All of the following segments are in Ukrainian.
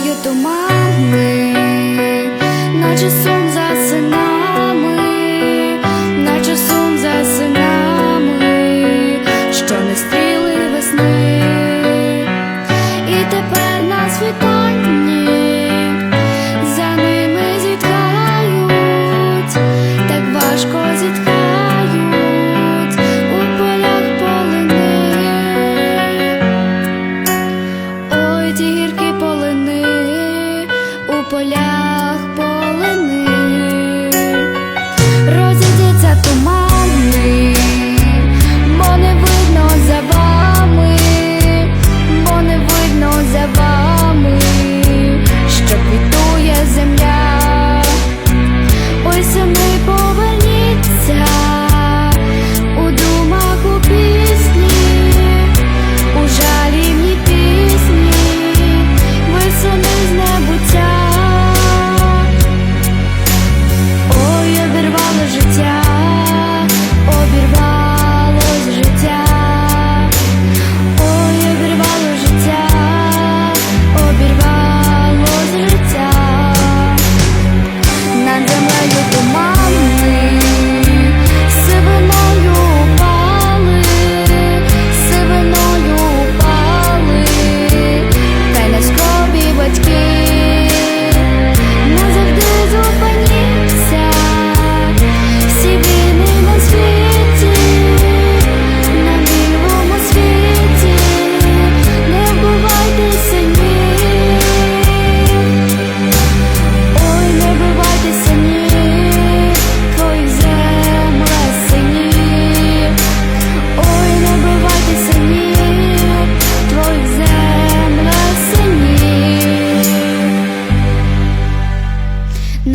Гуляю до наче сон за синами, наче сон за синами, що не стрі. Ах полоний.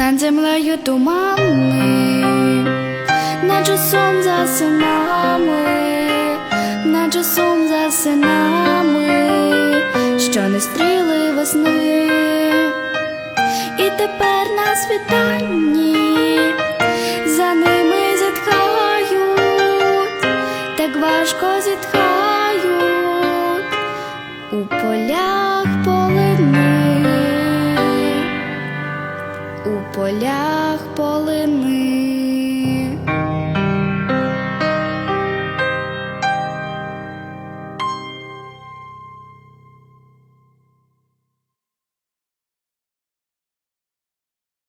Над землею тумани, наче сон за синами, наче сон за синами, що не стріли весни, і тепер на світанні за ними зітхають, так важко зітхають у поля. у полях полини.